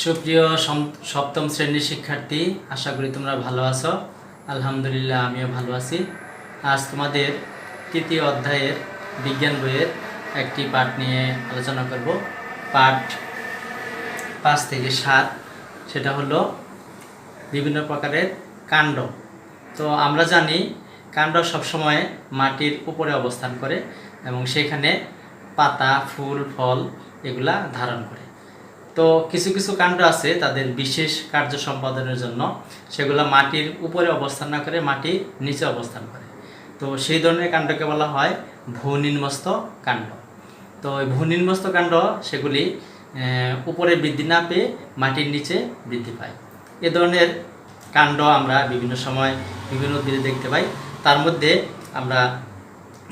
সুপ্রিয় সপ্তম শ্রেণির শিক্ষার্থী, আশা করি তোমরা ভালো আছো। আলহামদুলিল্লাহ, আমিও ভালো আছি। আজ তোমাদের তৃতীয় অধ্যায়ের বিজ্ঞান বইয়ের একটি পাঠ নিয়ে আলোচনা করব। পাঠ পাঁচ থেকে সাত, সেটা হলো বিভিন্ন প্রকারের কাণ্ড। তো আমরা জানি, কাণ্ড সবসময় মাটির উপরে অবস্থান করে এবং সেখানে পাতা, ফুল, ফল এগুলা ধারণ করে। তো কিছু কিছু কাণ্ড আছে তাদের বিশেষ কার্য সম্পাদনের জন্য। সেগুলো মাটির উপরে অবস্থান না করে মাটির নিচে অবস্থান করে। তো সেই ধরনের কাণ্ডকে বলা হয় ভূনির্মস্ত কাণ্ড। তো এই ভূনির্মস্ত কাণ্ড সেগুলি উপরে বৃদ্ধি না পেয়ে মাটির নিচে বৃদ্ধি পায়। এ ধরনের কাণ্ড আমরা বিভিন্ন সময় বিভিন্ন উদ্ভিদে দেখতে পাই। তার মধ্যে আমরা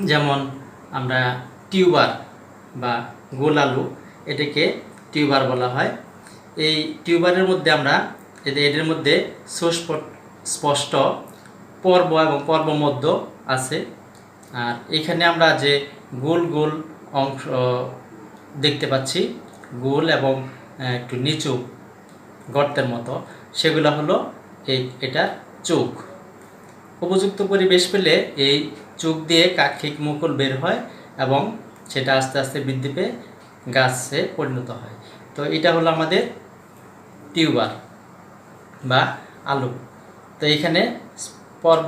যেমন আমরা টিউবার বা গোল আলু, এটাকে টিউবার বলা হয়। এই টিউবারের মধ্যে আমরা এদের মধ্যে সুস্পট স্পষ্ট পর্ব এবং পর্ব মধ্য আছে। আর এখানে আমরা যে গোল গোল অংশ দেখতে পাচ্ছি, গোল এবং একটু নিচু গর্তের মতো, সেগুলো হলো এই, এটার চোখ। উপযুক্ত পরিবেশ পেলে এই চোখ দিয়ে কাক্ষিক মুকুল বের হয় এবং সেটা আস্তে আস্তে বৃদ্ধি পেয়ে গাছে পরিণত হয়। তো এটা হলো আমাদের টিউবার বা আলু। তো এখানে পর্ব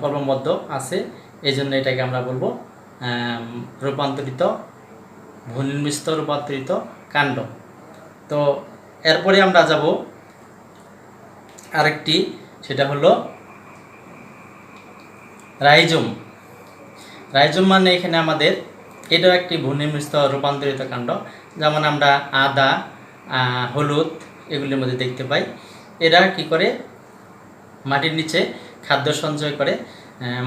পর্বমধ্য আছে। এই জন্য এটাকে আমরা বলব রূপান্তরিত ভূনির্মিষ্ট রূপান্তরিত কাণ্ড। তো এরপরে আমরা যাব আরেকটি, সেটা হলো রাইজম। রাইজম মানে এখানে আমাদের এটাও একটি ভূনির্মিষ্ট রূপান্তরিত কাণ্ড। যেমন আমরা আদা হলুদ এগুলির মধ্যে দেখতে পাই। এরা কি করে? মাটির নিচে খাদ্য সঞ্চয় করে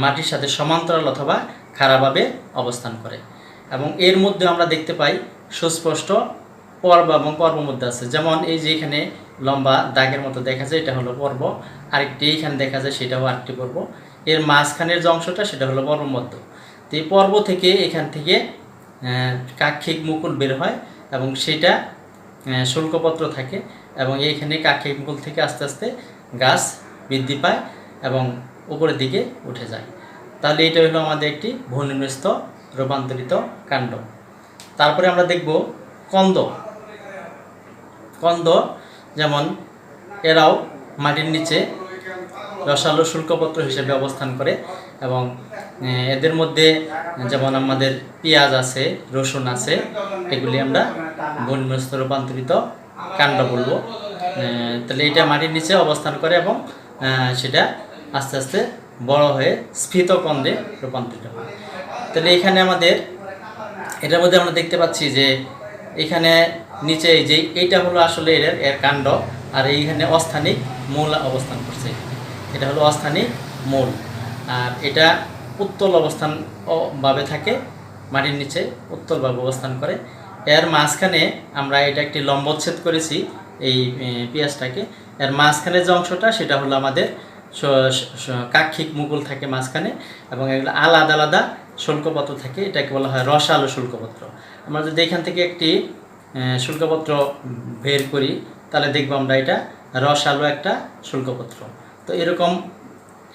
মাটির সাথে সমান্তরাল অথবা খারাপভাবে অবস্থান করে। এবং এর মধ্যে আমরা দেখতে পাই সুস্পষ্ট পর্ব এবং পর্ব মধ্যে আছে। যেমন এই যে এখানে লম্বা দাগের মতো দেখা যায়, এটা হলো পর্ব। আরেকটি এইখানে দেখা যায়, সেটাও আরেকটি পর্ব। এর মাঝখানের যে অংশটা, সেটা হলো পর্ব মধ্য। তো এই পর্ব থেকে এখান থেকে কাক্ষিক মুকুল বের হয়। এবং সেটা শুল্কপত্র থাকে এবং এইখানে কাক্ষিক মুকুল থেকে আস্তে আস্তে গাছ বৃদ্ধি পায় এবং উপরের দিকে উঠে যায়। তাহলে এটা হলো আমাদের একটি ভূনির্মিষ্ট রূপান্তরিত কাণ্ড। তারপরে আমরা দেখব কন্দ। কন্দ যেমন এরাও মাটির নিচে রসালো শুল্কপত্র হিসেবে অবস্থান করে এবং এদের মধ্যে যেমন আমাদের পেঁয়াজ আছে, রসুন আছে, এগুলি আমরা বন্যস্ত রূপান্তরিত কাণ্ড বলব। তাহলে এটা মাটির নিচে অবস্থান করে এবং সেটা আস্তে আস্তে বড় হয়ে স্ফীত কন্দে রূপান্তরিত হয়। তাহলে এখানে আমাদের, এটার মধ্যে আমরা দেখতে পাচ্ছি যে এখানে নিচে যে এইটা হলো আসলে এর এর কাণ্ড, আর এইখানে অস্থানিক মূল অবস্থান করছে। এটা হলো অস্থানিক মূল। আর এটা উত্তল অবস্থান ভাবে থাকে, মাটির নিচে উত্তলভাবে অবস্থান করে। এর মাঝখানে আমরা এটা একটি লম্বচ্ছেদ করেছি, এই পেঁয়াজটাকে। এর মাঝখানে যে অংশটা, সেটা হলো আমাদের কাক্ষিক মুকুল থাকে মাঝখানে এবং এগুলো আলাদা আলাদা শুল্কপত্র থাকে, এটাকে বলা হয় রসালো শুল্কপত্র। আমরা যদি এখান থেকে একটি শুল্কপত্র বের করি, তাহলে দেখব আমরা এটা রসালো একটা শুল্কপত্র। তো এরকম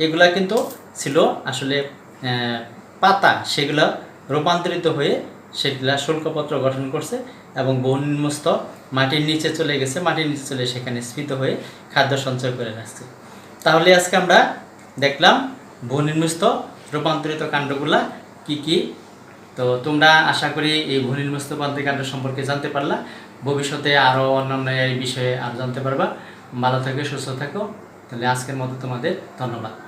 এগুলা কিন্তু ছিল আসলে পাতা সেগুলো রূপান্তরিত হয়ে সেগুলা শুল্কপত্র গঠন করছে এবং বহুনির্মস্ত মাটির নিচে চলে গেছে, মাটির নিচে চলে সেখানে স্ফীত হয়ে খাদ্য সঞ্চয় করে রাখছে। তাহলে আজকে আমরা দেখলাম ভূনির্মিষ্ট রূপান্তরিত কাণ্ডগুলা কি কি। তো তোমরা আশা করি এই রূপান্তরিত কাণ্ড সম্পর্কে জানতে পারলা। ভবিষ্যতে আরও অন্যান্য এই বিষয়ে আরও জানতে পারবা। ভালো থাকো, সুস্থ থাকো। তাহলে আজকের মতো তোমাদের ধন্যবাদ।